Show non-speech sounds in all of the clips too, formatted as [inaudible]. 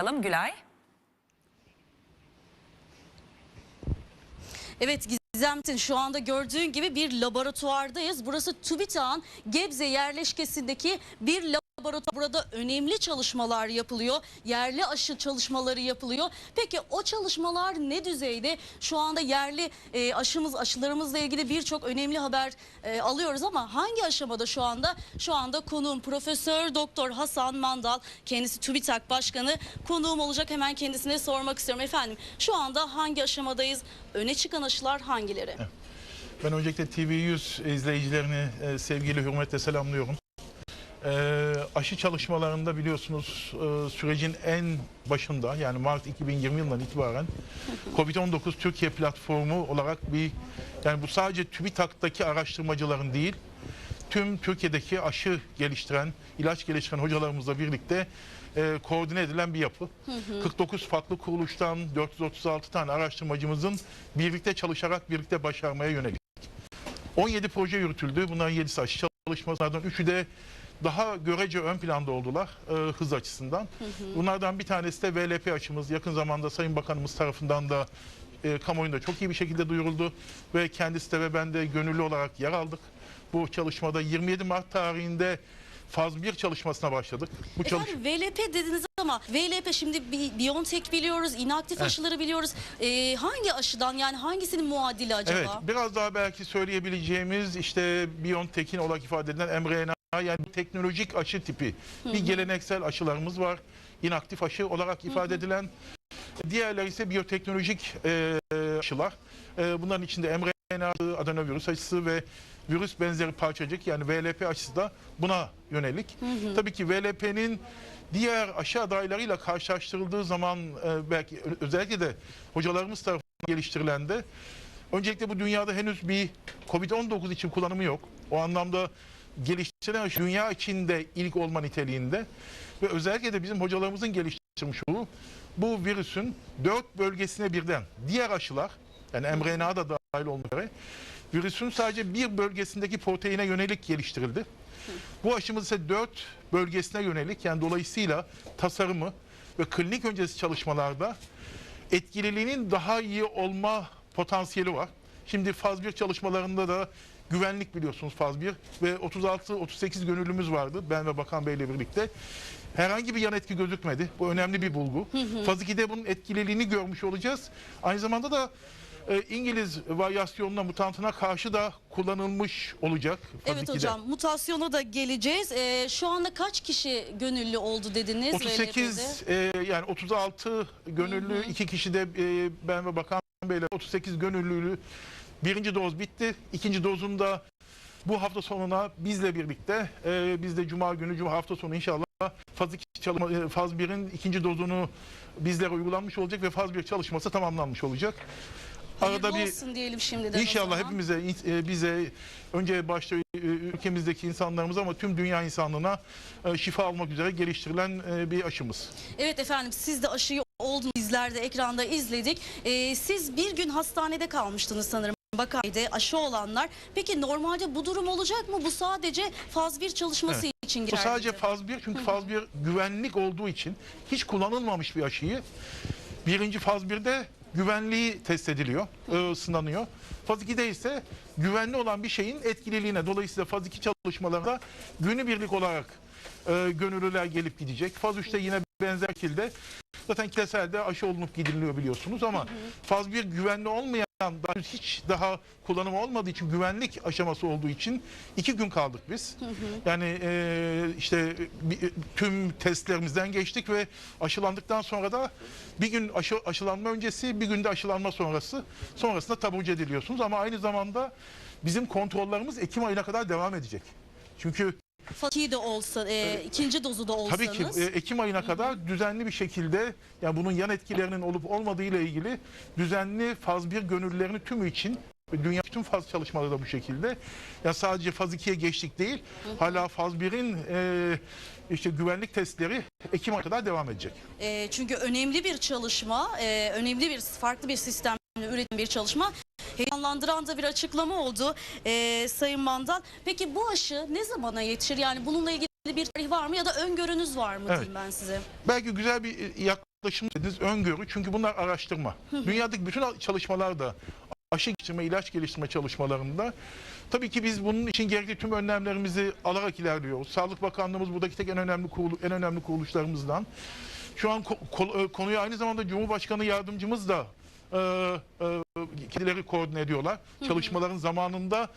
bakalım Gülay. Evet Gizemtin şu anda gördüğün gibi bir laboratuvardayız. Burası TÜBİTAK'ın Gebze yerleşkesindeki bir laboratuvar. Burada önemli çalışmalar yapılıyor. Yerli aşı çalışmaları yapılıyor. Peki o çalışmalar ne düzeyde? Şu anda yerli e, aşımız aşılarımızla ilgili birçok önemli haber e, alıyoruz ama hangi aşamada şu anda? Şu anda konuğum Profesör Doktor Hasan Mandal. Kendisi TÜBİTAK Başkanı. Konuğum olacak hemen kendisine sormak istiyorum. Efendim şu anda hangi aşamadayız? Öne çıkan aşılar hangileri? Ben öncelikle TV100 izleyicilerini e, sevgiyle hürmetle selamlıyorum. E, aşı çalışmalarında biliyorsunuz e, sürecin en başında yani Mart 2020 yılından itibaren [laughs] COVID-19 Türkiye platformu olarak bir yani bu sadece TÜBİTAK'taki araştırmacıların değil tüm Türkiye'deki aşı geliştiren, ilaç geliştiren hocalarımızla birlikte e, koordine edilen bir yapı. 49 farklı kuruluştan 436 tane araştırmacımızın birlikte çalışarak birlikte başarmaya yönelik. 17 proje yürütüldü. Bunların 7'si aşı çalışmalardan 3'ü de daha görece ön planda oldular e, hız açısından. Bunlardan bir tanesi de VLP aşımız. Yakın zamanda Sayın Bakanımız tarafından da e, kamuoyunda çok iyi bir şekilde duyuruldu. Ve kendisi de ve ben de gönüllü olarak yer aldık. Bu çalışmada 27 Mart tarihinde faz 1 çalışmasına başladık. Bu çalış Efendim VLP dediniz ama VLP şimdi Bi- Biontech biliyoruz, inaktif aşıları biliyoruz. Ee, hangi aşıdan yani hangisinin muadili acaba? Evet, biraz daha belki söyleyebileceğimiz işte BioNTech'in olarak ifade edilen mRNA yani teknolojik aşı tipi bir geleneksel aşılarımız var. İnaktif aşı olarak ifade edilen. Diğerleri ise biyoteknolojik e, aşılar. E, bunların içinde mRNA, adenovirüs aşısı ve virüs benzeri parçacık yani VLP aşısı da buna yönelik. Tabii ki VLP'nin diğer aşı adaylarıyla karşılaştırıldığı zaman e, belki özellikle de hocalarımız tarafından geliştirilen de Öncelikle bu dünyada henüz bir Covid-19 için kullanımı yok. O anlamda geliştirilen aşı dünya içinde ilk olma niteliğinde ve özellikle de bizim hocalarımızın geliştirmiş olduğu bu virüsün dört bölgesine birden diğer aşılar yani mRNA da dahil olmak üzere virüsün sadece bir bölgesindeki proteine yönelik geliştirildi. Bu aşımız ise dört bölgesine yönelik yani dolayısıyla tasarımı ve klinik öncesi çalışmalarda etkililiğinin daha iyi olma potansiyeli var. Şimdi faz 1 çalışmalarında da güvenlik biliyorsunuz faz 1 ve 36-38 gönüllümüz vardı ben ve Bakan Bey ile birlikte. Herhangi bir yan etki gözükmedi. Bu önemli bir bulgu. Faz 2'de bunun etkililiğini görmüş olacağız. Aynı zamanda da e, İngiliz varyasyonuna, mutantına karşı da kullanılmış olacak. Faz Evet 2'de. hocam mutasyona da geleceğiz. Ee, şu anda kaç kişi gönüllü oldu dediniz? 38 VLP'de? e, yani 36 gönüllü iki kişi de e, ben ve Bakan Bey'le 38 gönüllülü birinci doz bitti. İkinci dozun da bu hafta sonuna bizle birlikte e, biz de cuma günü cuma hafta sonu inşallah faz 2 çalışma e, faz 1'in ikinci dozunu bizlere uygulanmış olacak ve faz 1 çalışması tamamlanmış olacak. Hayırlı olsun diyelim şimdiden İnşallah hepimize, e, bize önce başta e, ülkemizdeki insanlarımız ama tüm dünya insanlığına e, şifa almak üzere geliştirilen e, bir aşımız. Evet efendim siz de aşıyı oldunuz bizlerde ekranda izledik. Ee, siz bir gün hastanede kalmıştınız sanırım. Bakaydı aşı olanlar. Peki normalde bu durum olacak mı? Bu sadece faz 1 çalışması Evet. için Bu girer. sadece faz 1 çünkü faz 1 güvenlik olduğu için hiç kullanılmamış bir aşıyı birinci faz 1'de güvenliği test ediliyor, e, sınanıyor. Faz 2'de ise güvenli olan bir şeyin etkililiğine dolayısıyla faz 2 çalışmalarında günübirlik olarak e, gönüllüler gelip gidecek. Faz 3'te yine benzer şekilde zaten kitleselde aşı olunup gidiliyor biliyorsunuz ama faz 1 güvenli olmayan daha hiç daha kullanım olmadığı için güvenlik aşaması olduğu için iki gün kaldık biz. Yani e, işte bir- tüm testlerimizden geçtik ve aşılandıktan sonra da bir gün aşı, aşılanma öncesi bir günde aşılanma sonrası sonrasında taburcu ediliyorsunuz ama aynı zamanda bizim kontrollerimiz Ekim ayına kadar devam edecek. Çünkü 2 de olsa, e, ikinci dozu da olsanız. Tabii ki e, Ekim ayına kadar düzenli bir şekilde yani bunun yan etkilerinin olup olmadığı ile ilgili düzenli faz 1 gönüllülerini tümü için dünya bütün faz çalışmaları da bu şekilde. Ya sadece faz 2'ye geçtik değil. Hala faz 1'in e, işte güvenlik testleri Ekim ayına kadar devam edecek. E, çünkü önemli bir çalışma, e, önemli bir farklı bir sistemle üretilen bir çalışma. Heyecanlandıran da bir açıklama oldu e, Sayın Mandal. Peki bu aşı ne zamana yetişir? Yani bununla ilgili bir tarih var mı ya da öngörünüz var mı diyeyim ben size. Belki güzel bir e, yaklaşım dediniz, öngörü. Çünkü bunlar araştırma. Dünyadaki bütün çalışmalarda aşı geliştirme, ilaç geliştirme çalışmalarında tabii ki biz bunun için gerekli tüm önlemlerimizi alarak ilerliyoruz. Sağlık Bakanlığımız buradaki tek en önemli kurulu, en önemli kuruluşlarımızdan. Şu an e, konuyu aynı zamanda Cumhurbaşkanı yardımcımız da kendileri koordine ediyorlar. Çalışmaların zamanında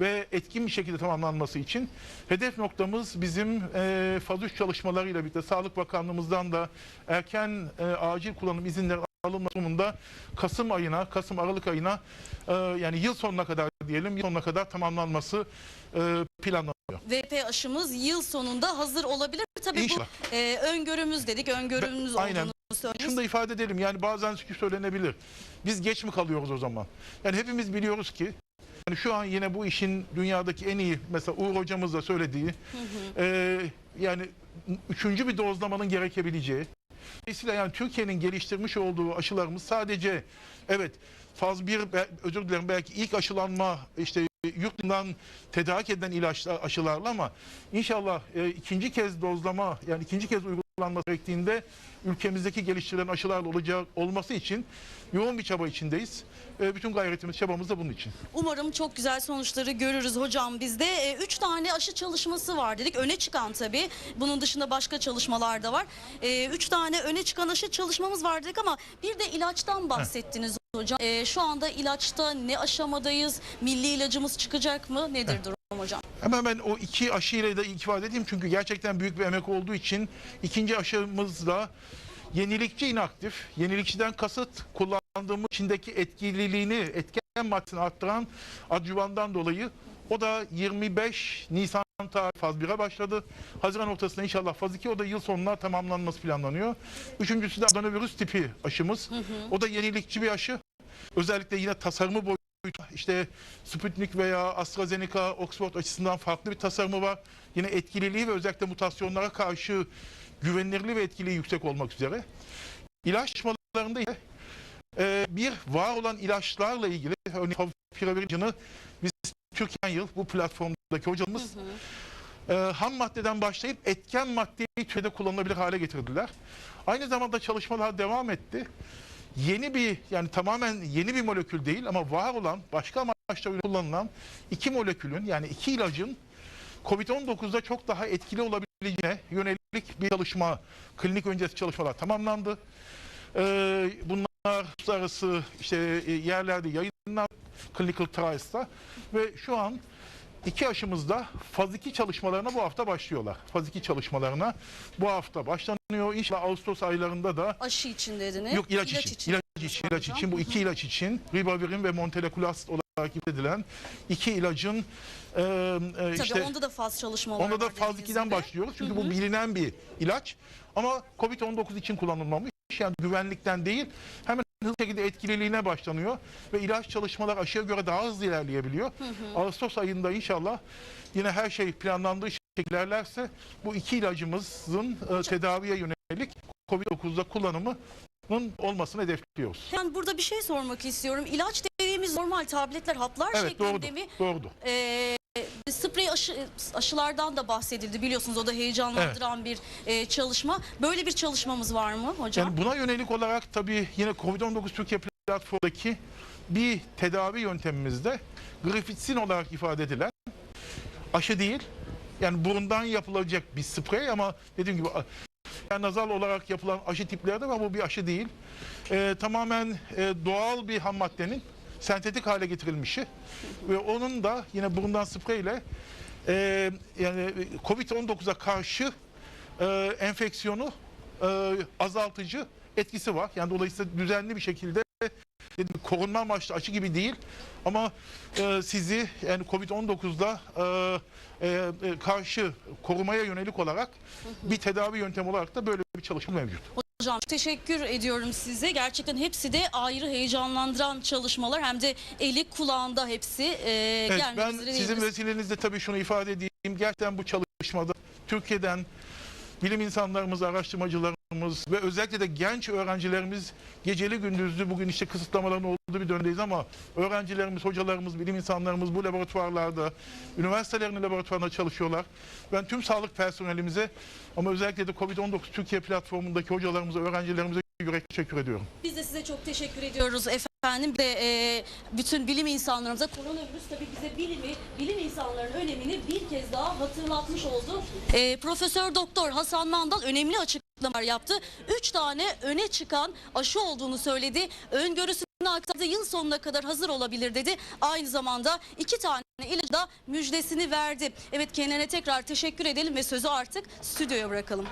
ve etkin bir şekilde tamamlanması için hedef noktamız bizim e, faz 3 çalışmalarıyla birlikte Sağlık Bakanlığımızdan da erken e, acil kullanım izinleri alınma durumunda Kasım ayına, Kasım Aralık ayına e, yani yıl sonuna kadar diyelim, yıl sonuna kadar tamamlanması e, planlanıyor. VP aşımız yıl sonunda hazır olabilir. Tabii İnşallah. bu e, öngörümüz dedik. Öngörümüz Be- aynen. olduğunu söylediniz. Şunu da ifade edelim yani bazen söylenebilir. Biz geç mi kalıyoruz o zaman? Yani hepimiz biliyoruz ki yani şu an yine bu işin dünyadaki en iyi mesela Uğur hocamız da söylediği e, yani üçüncü bir dozlamanın gerekebileceği. Dolayısıyla yani Türkiye'nin geliştirmiş olduğu aşılarımız sadece evet faz bir be- özür dilerim belki ilk aşılanma işte yurt dışından tedarik edilen ilaçlar aşılarla ama inşallah e, ikinci kez dozlama yani ikinci kez uygulanması gerektiğinde ülkemizdeki geliştirilen aşılarla olacak olması için yoğun bir çaba içindeyiz. E, bütün gayretimiz çabamız da bunun için. Umarım çok güzel sonuçları görürüz hocam bizde. E, üç tane aşı çalışması var dedik. Öne çıkan tabii. Bunun dışında başka çalışmalar da var. E, üç tane öne çıkan aşı çalışmamız var dedik ama bir de ilaçtan bahsettiniz hocam. E, şu anda ilaçta ne aşamadayız? Milli ilacımız çıkacak mı? Nedir durum hocam? Hemen ben o iki aşıyla da ifade edeyim çünkü gerçekten büyük bir emek olduğu için ikinci aşımız da yenilikçi inaktif. Yenilikçiden kasıt kullandığımız içindeki etkililiğini, etken maddesini arttıran adjuvandan dolayı o da 25 Nisan tarihi faz 1'e başladı. Haziran ortasında inşallah faz 2 o da yıl sonuna tamamlanması planlanıyor. Üçüncüsü de adenovirüs tipi aşımız. O da yenilikçi bir aşı. Özellikle yine tasarımı boyunca işte Sputnik veya AstraZeneca, Oxford açısından farklı bir tasarımı var. Yine etkililiği ve özellikle mutasyonlara karşı güvenilirliği ve etkiliği yüksek olmak üzere. İlaç çalışmalarında ise e, bir var olan ilaçlarla ilgili örneğin favipiravir biz Türkiye yıl bu platformdaki hocamız e, ham maddeden başlayıp etken maddeyi Türkiye'de kullanılabilir hale getirdiler. Aynı zamanda çalışmalar devam etti. Yeni bir yani tamamen yeni bir molekül değil ama var olan başka amaçla kullanılan iki molekülün yani iki ilacın Covid-19'da çok daha etkili olabileceğine yönelik bir çalışma, klinik öncesi çalışmalar tamamlandı. Ee, bunlar uluslararası işte e, yerlerde yayınlandı, clinical trials'ta ve şu an iki aşımızda faz 2 çalışmalarına bu hafta başlıyorlar. Faz 2 çalışmalarına bu hafta başlanıyor. İnşallah Ağustos aylarında da Aşı için dediniz. Yok ilaç, için. İlaç için. ilaç için. Bu iki ilaç için ribavirin ve montelekulast olarak ifade edilen iki ilacın e, e, Tabii işte onda da faz çalışmaları onda da faz dediğiniz 2'den gibi. başlıyoruz. Çünkü bu bilinen bir ilaç. Ama Covid-19 için kullanılmamış. Yani güvenlikten değil hemen hızlı şekilde etkililiğine başlanıyor ve ilaç çalışmalar aşıya göre daha hızlı ilerleyebiliyor. Ağustos ayında inşallah yine her şey planlandığı şekilde ilerlerse bu iki ilacımızın e, tedaviye yönelik Covid-19'da kullanımının olmasını hedefliyoruz. Yani burada bir şey sormak istiyorum. İlaç dediğimiz normal tabletler, haplar Evet şeklinde doğrudur. mi? Doğrudur. Ee, sprey aşı, aşılardan da bahsedildi biliyorsunuz o da heyecanlandıran bir e, çalışma. Böyle bir çalışmamız var mı hocam? Yani buna yönelik olarak tabii yine Covid-19 Türkiye platformundaki bir tedavi yöntemimizde grifitsin olarak ifade edilen aşı değil. Yani burundan yapılacak bir sprey ama dediğim gibi yani nazal olarak yapılan aşı tipleri de var. Bu bir aşı değil. Ee, tamamen e, doğal bir ham maddenin sentetik hale getirilmişi ve onun da yine burundan spreyle e, yani Covid-19'a karşı e, enfeksiyonu e, azaltıcı etkisi var. Yani dolayısıyla düzenli bir şekilde gibi korunma amaçlı aşı gibi değil ama e, sizi yani Covid-19'da e, e, e, karşı korumaya yönelik olarak bir tedavi yöntemi olarak da böyle bir çalışma mevcut. Hocam teşekkür ediyorum size. Gerçekten hepsi de ayrı heyecanlandıran çalışmalar. Hem de eli kulağında hepsi. Ee, Evet, ben sizin vesilenizle tabii şunu ifade edeyim. Gerçekten bu çalışmada Türkiye'den bilim insanlarımız, araştırmacılarımız ve özellikle de genç öğrencilerimiz geceli gündüzlü bugün işte kısıtlamaların olduğu bir dönemdeyiz ama öğrencilerimiz, hocalarımız, bilim insanlarımız bu laboratuvarlarda, üniversitelerin laboratuvarında çalışıyorlar. Ben tüm sağlık personelimize ama özellikle de COVID-19 Türkiye platformundaki hocalarımıza, öğrencilerimize yürekli teşekkür ediyorum. Biz de size çok teşekkür ediyoruz efendim. Bir De e, bütün bilim insanlarımıza koronavirüs tabii bize bilimi, bilim insanlarının önemini bir kez daha hatırlatmış oldu. E, Profesör Doktor Hasan Mandal önemli açıklamalar yaptı. Üç tane öne çıkan aşı olduğunu söyledi. Öngörüsünü aktardı. Yıl sonuna kadar hazır olabilir dedi. Aynı zamanda iki tane ilacı da müjdesini verdi. Evet kendine tekrar teşekkür edelim ve sözü artık stüdyoya bırakalım.